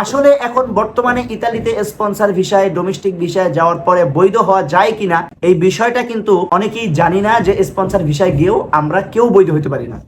আসলে এখন বর্তমানে ইতালিতে স্পন্সর ভিসায় ডোমেস্টিক ভিসায় যাওয়ার পরে বৈধ হওয়া যায় কিনা, এই বিষয়টা কিন্তু অনেকেই জানি না যে স্পন্সর ভিসায় গিয়েও আমরা কেউ বৈধ হতে পারি না।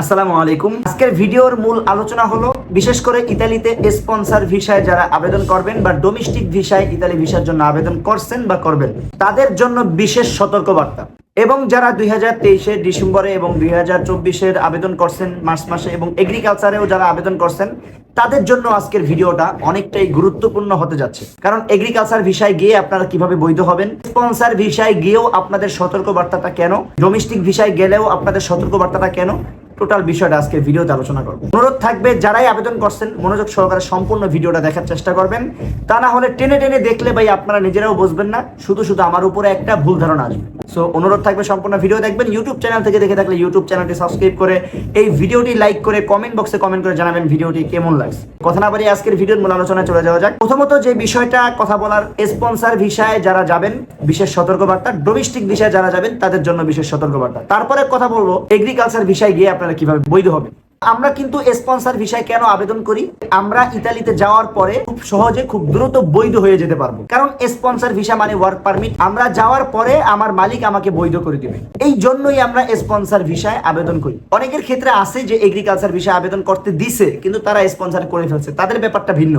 আসসালামু আলাইকুম। আজকের ভিডিওর মূল আলোচনা হলো, বিশেষ করে ইতালিতে স্পন্সর ভিসায় যারা আবেদন করবেন বা ডোমেস্টিক ভিসায় ইতালি ভিসার জন্য আবেদন করছেন বা করবেন, তাদের জন্য বিশেষ সতর্কবার্তা। এবং যারা দুই হাজার তেইশের ডিসেম্বরে এবং দুই হাজার চব্বিশের আবেদন করছেন মার্চ মাসে এবং এগ্রিকালচারেও যারা আবেদন করছেন, তাদের জন্য আজকের ভিডিওটা অনেকটাই গুরুত্বপূর্ণ হতে যাচ্ছে। কারণ এগ্রিকালচার ভিসায় গিয়ে আপনারা কীভাবে বৈধ হবেন স্পন্সার ভিসায় গিয়েও আপনাদের সতর্ক বার্তাটা কেন ডোমেস্টিক ভিসায় গেলেও আপনাদের সতর্ক বার্তাটা কেন টোটাল বিষয়টা আজকে ভিডিওতে আলোচনা করব। অনুরোধ থাকবে, যারাই আবেদন করছেন, মনোযোগ সহকারে সম্পূর্ণ ভিডিওটা দেখার চেষ্টা করবেন। তা না হলে টেনে টেনে দেখলে ভাই আপনারা নিজেরাও বুঝবেন না, শুধু শুধু আমার উপরে একটা ভুল ধারণা আসবে সো অনুরোধ থাকবে সম্পূর্ণ ভিডিও দেখবেন। ইউটিউব চ্যানেল থেকে দেখে থাকলে ইউটিউব চ্যানেলটি সাবস্ক্রাইব করে, এই ভিডিওটি লাইক করে কমেন্ট বক্সে কমেন্ট করে জানাবেন ভিডিওটি কেমন লাগছে। কথা না বাড়িয়ে আজকের ভিডিওর মূল আলোচনায় চলে যাওয়া যাক। প্রথমত যে বিষয়টা, কথা বলার স্পন্সর ভিসায় যারা যাবেন, বিশেষ সতর্কবার্তা ডোমেস্টিক ভিসায় যারা যাবেন, তাদের জন্য বিশেষ সতর্কবার্তা। তারপরে কথা বলব এগ্রিকালচার ভিসায় গিয়ে কীভাবে বৈধ হবেন? আমরা কিন্তু স্পন্সর ভিসায় কেন আবেদন করি? আমরা ইতালিতে যাওয়ার পরে খুব সহজে, খুব দ্রুত বৈধ হয়ে যেতে পারব। কারণ স্পন্সর ভিসা মানে ওয়ার্ক পারমিট আমরা যাওয়ার পরে আমার মালিক আমাকে বৈধ করে দিবে। এই জন্যই আমরা স্পন্সর ভিসায় আবেদন করি। অনেকের ক্ষেত্রে আছে যে এগ্রিকালচার ভিসায় আবেদন করতে দিছে, কিন্তু তারা স্পন্সর করে ফেলছে। তাদের ব্যাপারটা ভিন্ন।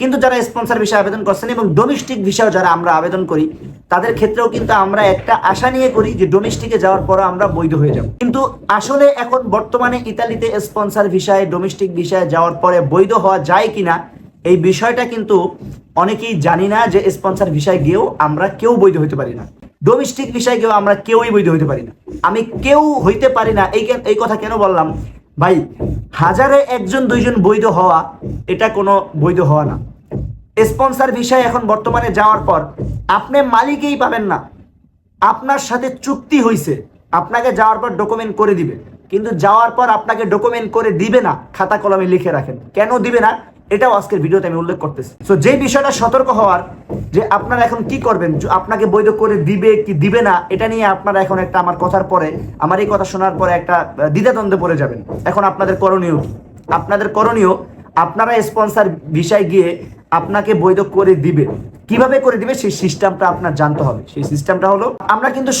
কিন্তু যারা স্পন্সর ভিসা আবেদন করছেন এবং ডোমেস্টিক ভিসাও যারা আমরা আবেদন করি, তাদের ক্ষেত্রেও কিন্তু আমরা একটা আশা নিয়ে করি যে ডোমেস্টিকে যাওয়ার পর আমরা বৈধ হয়ে যাব। কিন্তু আসলে এখন বর্তমানে ইতালিতে স্পন্সর ভিসায় ডোমেস্টিক ভিসায় যাওয়ার পরে বৈধ হওয়া যায় কিনা, এই বিষয়টা কিন্তু অনেকেই জানি না যে স্পন্সর ভিসায় গিয়েও আমরা কেউ বৈধ হতে পারি না। ডোমেস্টিক ভিসায় গিয়েও আমরা কেউই বৈধ হতে পারি না। আমি কেউ হইতে পারি না, এই এই কথা কেন বললাম? ভাই, হাজারে একজন, দুইজন বৈধ হওয়া, এটা কোনো বৈধ হওয়া না। স্পন্সর ভিসায় এখন বর্তমানে যাওয়ার পর আপনি মালিকেই পাবেন না। আপনার সাথে চুক্তি হয়েছে আপনাকে যাওয়ার পর ডকুমেন্ট করে দিবে। কিন্তু যাওয়ার পর আপনাকে ডকুমেন্ট করে দিবে না, খাতা কলমে লিখে রাখেন। কেন দিবে না? এটাও আজকের ভিডিওতে আমি উল্লেখ করতেছি। তো যে বিষয়টা সতর্ক হওয়ার, যে আপনারা এখন কি করবেন? আপনাকে বৈধ করে দিবে কি দিবে না, এটা নিয়ে আপনারা এখন একটা আমার কথার পরে, আমার এই কথা শোনার পরে একটা দ্বিধাদ্বন্দ্বে পড়ে যাবেন। এখন আপনাদের করণীয়? আপনাদের করণীয়, আপনারা স্পন্সর ভিসায় গিয়ে আপনাকে বৈধ করে দিবে। কীভাবে করে দিবে? সেই সিস্টেমটা আপনার জানতে হবে। সেই সিস্টেমটা হলো, আমরা কিন্তু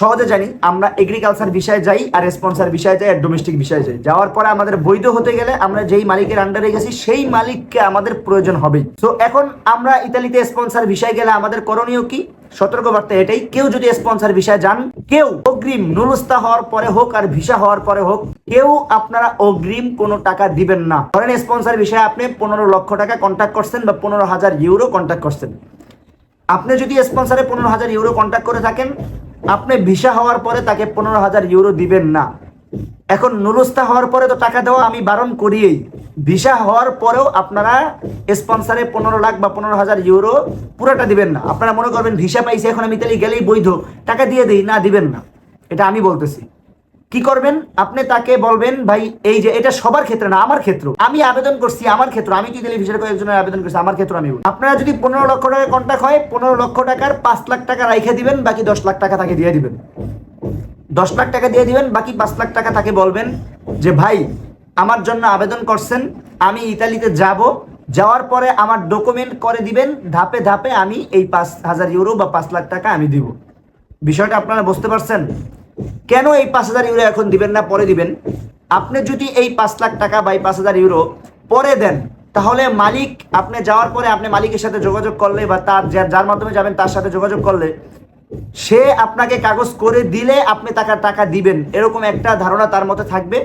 সহজে জানি, আমরা এগ্রিকালচার বিষয়ে যাই আর স্পন্সার বিষয়ে যাই আর ডোমেস্টিক বিষয়ে যাই। যাওয়ার পরে আমাদের বৈধ হতে গেলে আমরা যেই মালিকের আন্ডারে গেছি, সেই মালিককে আমাদের প্রয়োজন হবে তো এখন আমরা ইতালিতে স্পন্সার বিষয়ে গেলে আমাদের করণীয় কি? সতর্কবার্তা এটাই। কেউ যদি স্পন্সর ভিসায় যান, কেউ অগ্রিম নুরস্তা হওয়ার পরে হোক আর ভিসা হওয়ার পরে হোক, কেউ আপনারা অগ্রিম কোনো টাকা দিবেন না। ধরেন স্পন্সর বিষয়ে আপনি পনেরো লক্ষ টাকা কন্ট্যাক্ট করছেন বা পনেরো হাজার ইউরো কন্ট্যাক্ট করছেন। আপনি যদি স্পন্সরে পনেরো হাজার ইউরো কন্ট্যাক্ট করে থাকেন, আপনি ভিসা হওয়ার পরে তাকে পনেরো হাজার ইউরো দিবেন না। এখন নুরস্তা হওয়ার পরে তো টাকা দেওয়া আমি বারণ করিয়েই। ভিসা হওয়ার পরেও আপনারা স্পন্সরে পনেরো লাখ বা পনেরো হাজার ইউরো পুরোটা দিবেন না। আপনারা মনে করবেন ভিসা পাইছে, এখন আমি তাহলে গেলেই বৈধ। টাকা দিয়ে দিই, না দিবেন না। এটা আমি বলতেছি। কি করবেন? আপনি তাকে বলবেন, ভাই, এই যে, এটা সবার ক্ষেত্রে না, আমার ক্ষেত্র। আমি আবেদন করছি আমার ক্ষেত্র। আমি কি ভিসার কয়েকজনের আবেদন করছি, আমার ক্ষেত্র আমি আপনারা যদি পনেরো লক্ষ টাকা কন্ট্যাক্ট হয়, পনেরো লক্ষ টাকার পাঁচ লাখ টাকা রাইখে দিবেন, বাকি দশ লাখ টাকা তাকে দিয়ে দিবেন। দশ লাখ টাকা দিয়ে দিবেন, বাকি পাঁচ লাখ টাকা তাকে বলবেন যে, ভাই, আমার জন্য আবেদন করছেন, আমি ইতালিতে যাব, যাওয়ার পরে আমার ডকুমেন্ট করে দিবেন, ধাপে ধাপে আমি এই পাঁচ হাজার ইউরো বা পাঁচ লাখ টাকা আমি দিব। বিষয়টা আপনারা বুঝতে পারছেন? কেন এই পাঁচ হাজার ইউরো এখন দিবেন না, পরে দিবেন? আপনি যদি এই পাঁচ লাখ টাকা বা এই পাঁচ হাজার ইউরো পরে দেন, তাহলে মালিক, আপনি যাওয়ার পরে আপনি মালিকের সাথে যোগাযোগ করলে বা তার যার মাধ্যমে যাবেন তার সাথে যোগাযোগ করলে সে আপনাকে কাগজ করে দিলে আপনি টাকা টাকা দিবেন। এরকম একটা ধারণা তার মধ্যে থাকবে।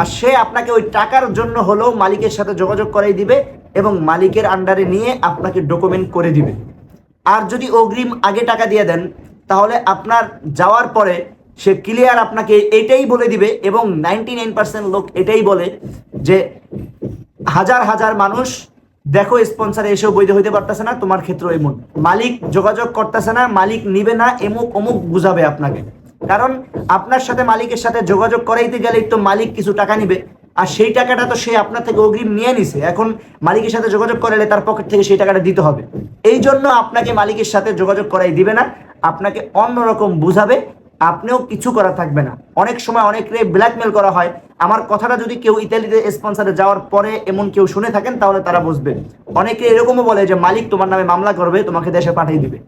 আর সে আপনাকে ওই টাকার জন্য হলেও মালিকের সাথে যোগাযোগ করাই দিবে এবং মালিকের আন্ডারে নিয়ে আপনাকে ডকুমেন্ট করে দিবে। আর যদি অগ্রিম আগে টাকা দিয়ে দেন, তাহলে আপনার যাওয়ার পরে সে ক্লিয়ার আপনাকে এটাই বলে দিবে এবং নাইনটি নাইন পার্সেন্ট লোক এটাই বলে যে হাজার হাজার মানুষ দেখো স্পন্সর এসেও বৈধ হইতে পারতেছে না, তোমার ক্ষেত্র এমন। মালিক যোগাযোগ করতেছে না, মালিক নিবে না, এমুক অমুক বুঝাবে আপনাকে। কারণ আপনার সাথে মালিকের সাথে যোগাযোগ করাইতে গেলে তো মালিক কিছু টাকা নিবে, আর সেই টাকাটা তো সে আপনার থেকে অগ্রিম নিয়ে নিছে। এখন মালিকের সাথে যোগাযোগ করালে তার পকেট থেকে সেই টাকাটা দিতে হবে। এই জন্য আপনাকে মালিকের সাথে যোগাযোগ করাই দিবে না, আপনাকে অন্যরকম বুঝাবে আপনিও কিছু করা থাকবে না। অনেক সময় অনেকরে ব্ল্যাকমেল করা হয়। আমার কথাটা যদি কেউ ইতালিতে স্পন্সারে যাওয়ার পরে এমন কেউ শুনে থাকেন, তাহলে তারা বুঝবে। অনেকে এরকমও বলে যে, মালিক, তোমার নামে মামলা করবে, তোমাকে দেশে পাঠিয়ে দিবে।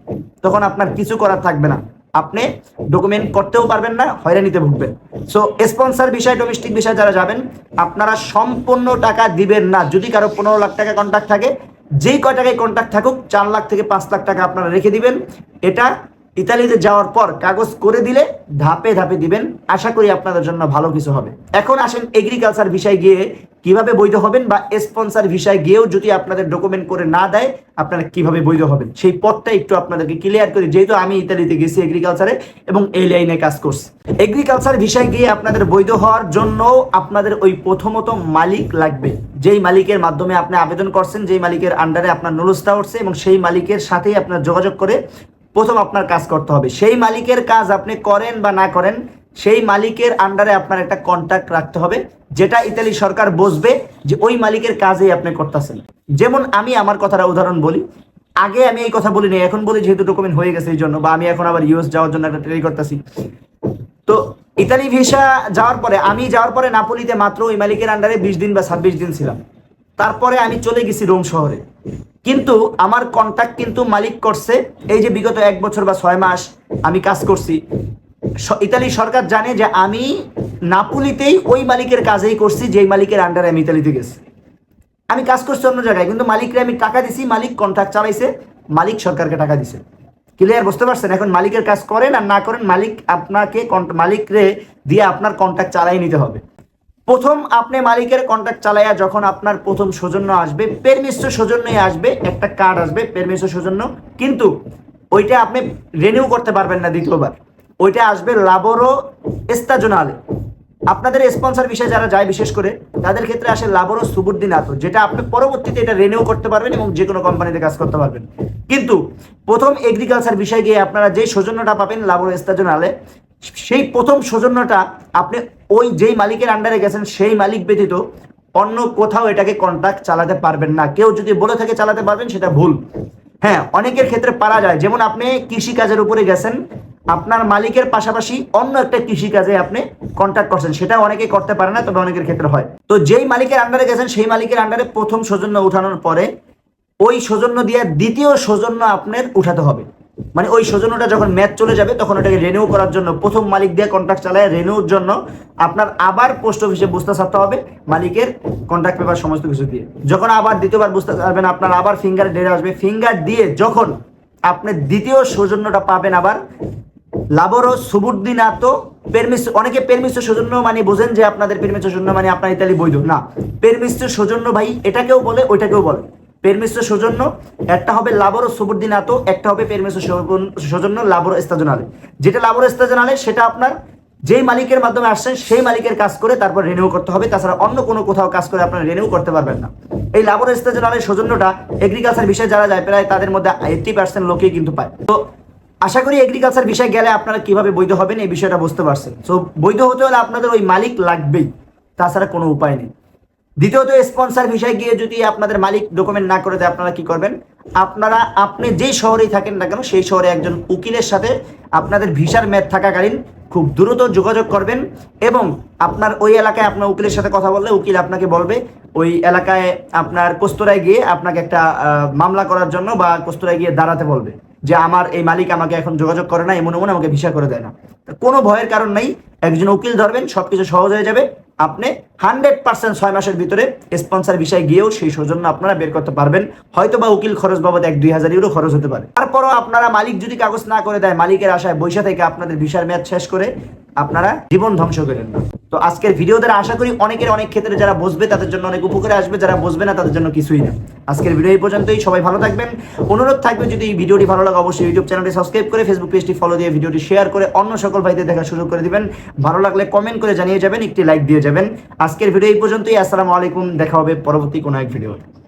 তখন আপনার কিছু করার থাকবে না। আপনি ডকুমেন্ট করতেও পারবেন না, হয়রানিতে ভুগবেন। সো স্পন্সর বিষয় ডোমেস্টিক বিষয় যারা যাবেন, আপনারা সম্পূর্ণ টাকা দিবেন না। যদি কারও পনেরো লাখ টাকা কন্ট্যাক্ট থাকে, যেই কয় টাকায় কন্ট্যাক্ট থাকুক, চার লাখ থেকে পাঁচ লাখ টাকা আপনারা রেখে দিবেন। এটা ইতালিতে যাওয়ার পর কাগজ করে দিলে ধাপে ধাপে দিবেন। আশা করি আপনাদের জন্য ভালো কিছু হবে। এখন আসেন এগ্রিকালচার বিষয় গিয়ে কীভাবে বৈধ হবেন বা স্পন্সর ভিসায় গিয়েও যদি আপনাদের ডকুমেন্ট করে না দেয়, আপনারা কীভাবে বৈধ হবেন? সেই পথটা একটু আপনাদেরকে ক্লিয়ার করি। যেহেতু আমি ইতালিতে গেছি এগ্রিকালচারে এবং এই লাইনে কাজ করছি। এগ্রিকালচার ভিসায় গিয়ে আপনাদের বৈধ হওয়ার জন্য আপনাদের ওই প্রথমত মালিক লাগবে। যেই মালিকের মাধ্যমে আপনি আবেদন করছেন, যেই মালিকের আন্ডারে আপনার নুলুসটা উঠছে এবং সেই মালিকের সাথেই আপনার যোগাযোগ করে প্রথম আপনার কাজ করতে হবে। সেই মালিকের কাজ আপনি করেন বা না করেন, সেই মালিকের আন্ডারে আপনার একটা কন্ট্যাক্ট রাখতে হবে, যেটা ইতালি সরকার বুঝবে যে ওই মালিকের কাজেই আপনি করতেছেন। যেমন আমি আমার কথাটা উদাহরণ বলি, আগে আমি এই কথা বলিনি, এখন বলি যেহেতু ডকুমেন্ট হয়ে গেছে এই জন্য, বা আমি এখন আবার ইউএস যাওয়ার জন্য একটা ট্রাই করতেছি। তো ইতালি ভিসা যাওয়ার পরে, আমি যাওয়ার পরে নাপোলিতে মাত্র ওই মালিকের আন্ডারে বিশ দিন বা ছাব্বিশ দিন ছিলাম। তারপরে আমি চলে গেছি রোম শহরে। কিন্তু আমার কন্ট্যাক্ট কিন্তু মালিক করছে, এই যে বিগত এক বছর বা ছয় মাস আমি কাজ করছি। ইতালি সরকার জানে যে আমি নাপুলিতেই ওই মালিকের কাজেই করছি, যেই মালিকের আন্ডারে আমি ইতালিতে গেছি। আমি কাজ করছি অন্য জায়গায়, কিন্তু মালিকরে আমি টাকা দিছি, মালিক কন্ট্রাক্ট চালাইছে, মালিক সরকারকে টাকা দিছে। ক্লিয়ার বুঝতে পারছেন? এখন মালিকের কাজ করেন আর না করেন, মালিক আপনাকে মালিকরে দিয়ে আপনার কন্ট্রাক্ট চালাই নিতে হবে। প্রথম আপনি মালিকের কন্ট্রাক্ট চালাইয়া যখন আপনার প্রথম সৌজন্য আসবে পেরমিশ্র সৌজন্যই আসবে, একটা কার্ড আসবে পেরমিশ্র সৌজন্য, কিন্তু ওইটা আপনি রেনিউ করতে পারবেন না দ্বিতীয়বার। ওইটা আসবে লাবোরো এস্তাজোনালে আপনাদের স্পন্সর বিষয়ে যারা যায়, বিশেষ করে, তাদের ক্ষেত্রে আসে লাবরো লাবোরো সুবুদ্দিনাতো যেটা আপনি পরবর্তীতে এটা রেনিউ করতে পারবেন এবং যে কোনো কোম্পানিতে কাজ করতে পারবেন। কিন্তু প্রথম এগ্রিকালচার বিষয়ে গিয়ে আপনারা যে সৌজন্যটা পাবেন লাবোরো এস্তাজোনালে সেই প্রথম সৌজন্যটা আপনি ওই যেই মালিকের আন্ডারে গেছেন, সেই মালিক ব্যতীত অন্য কোথাও এটাকে কন্ট্রাক্ট চালাতে পারবেন না। কেউ যদি বলে থাকে চালাতে পারবেন, সেটা ভুল। হ্যাঁ অনেকের ক্ষেত্রে পারা যায়। যেমন আপনি কৃষি কাজের উপরে গেছেন, আপনার মালিকের পাশাপাশি অন্য একটা কৃষি কাজে আপনি কন্ট্যাক্ট করছেন। সেটা অনেকেই করতে পারে না, তবে অনেকের ক্ষেত্রে হয়। তো যেই মালিকের আন্ডারে গেছেন, সেই মালিকের আন্ডারে প্রথম সৌজন্য উঠানোর পরে ওই সৌজন্য দিয়ে দ্বিতীয় সৌজন্য আপনার উঠাতে হবে। মানে ওই সৌজন্যটা যখন ম্যাচ চলে যাবে, তখন ওটাকে রেনিউ করার জন্য প্রথম মালিক দিয়ে কন্ট্রাক্ট চালায় রেনিউর জন্য আপনার আবার পোস্ট অফিসে বুঝতে ছাড়তে হবে মালিকের কন্ট্রাক্ট পেপার সমস্ত কিছু দিয়ে। যখন আবার দ্বিতীয়বার বুঝতে পারবেন, আপনার আবার ফিঙ্গার ডেট আসবে। ফিঙ্গার দিয়ে যখন আপনি দ্বিতীয় সৌজন্যটা পাবেন আবার লাবোরো সুবুদ্দিনাতো পেরমিস অনেকে পেরমিস সৌজন্য মানে বোঝেন যে আপনাদের পেরমিস সৌজন্য মানে আপনার ইতালি বৈধ। না পেরমিস সৌজন্য ভাই এটাকেও বলে, ওইটাকেও বলে। পেরমিস সৌজন্য, একটা হবে লাবোরো সুবুদ্দিনাতো একটা হবে পেরমিস সৌজন্য লাবোরো এস্তাজনালে যেটা লাবোরো এস্তাজনালে সেটা আপনার যেই মালিকের মাধ্যমে আসছেন, সেই মালিকের কাজ করে তারপর রেনিউ করতে হবে। তাছাড়া অন্য কোনো কোথাও কাজ করে আপনারা রেনিউ করতে পারবেন না। এই লাবোর স্টেজনালের সৌজন্যটা এগ্রিকালচার বিষয়ে যারা যায়, প্রায় তাদের মধ্যে এইটটি পার্সেন্ট লোকেই কিন্তু পায়। তো আশা করি এগ্রিকালচার বিষয়ে গেলে আপনারা কীভাবে বৈধ হবেন এই বিষয়টা বুঝতে পারছেন। সো বৈধ হতে হলে আপনাদের ওই মালিক লাগবেই। তাছাড়া কোনো উপায় নেই। দ্বিতীয়ত স্পন্সর বিষয়ে গিয়ে যদি আপনাদের মালিক ডকুমেন্ট না করে দেয়, আপনারা কি করবেন? আপনারা, আপনি যেই শহরেই থাকেন না কেন, সেই শহরে একজন উকিলের সাথে আপনাদের ভিসার মেয়াদ থাকাকালীন খুব দ্রুত যোগাযোগ করবেন এবং আপনার ওই এলাকায় আপনার উকিলের সাথে কথা বললে উকিল আপনাকে বলবে, ওই এলাকায় আপনার কোস্তরায় গিয়ে আপনাকে একটা মামলা করার জন্য বা কোস্তরায় গিয়ে দাঁড়াতে বলবে যে আমার এই মালিক আমাকে এখন যোগাযোগ করে না এমন এমন আমাকে ভিসা করে দেয় না। কোনো ভয়ের কারণ নাই, একজন উকিল ধরবেন, সবকিছু সহজ হয়ে যাবে। আপনি হান্ড্রেড পার্সেন্ট ছয় মাসের ভিতরে স্পন্সার বিষয়ে গিয়েও সেই সৌজন্য আপনারা বের করতে পারবেন। হয়তো বা উকিল খরচ বাবদ এক দুই হাজার ইউরো খরচ হতে পারে। তারপরও আপনারা মালিক যদি কাগজ না করে দেয়, মালিকের আশায় বৈশা থেকে আপনাদের ভিসার মেয়াদ শেষ করে আপনারা জীবন ধ্বংস করেন। তো আজকের ভিডিও দ্বারা আশা করি অনেকের অনেক ক্ষেত্রে যারা বসবে, তাদের জন্য অনেক উপকারে আসবে। যারা বসবে না, তাদের জন্য কিছুই না। আজকের ভিডিও এই পর্যন্তই। সবাই ভালো থাকবেন। অনুরোধ থাকবে, যদি ভিডিওটি ভালো লাগে, অবশ্যই ইউটিউব চ্যানেলটি সাবস্ক্রাইব করে ফেসবুক পেজটি ফলো দিয়ে ভিডিওটি শেয়ার করে অন্য সকল ভাইদের দেখা সুযোগ করে দিবেন। ভালো লাগলে কমেন্ট করে জানিয়ে যাবেন, একটি লাইক দিয়ে যাবেন। আজকের ভিডিও এই পর্যন্তই। আসসালামু আলাইকুম। দেখা হবে পরবর্তী কোনো এক ভিডিওতে।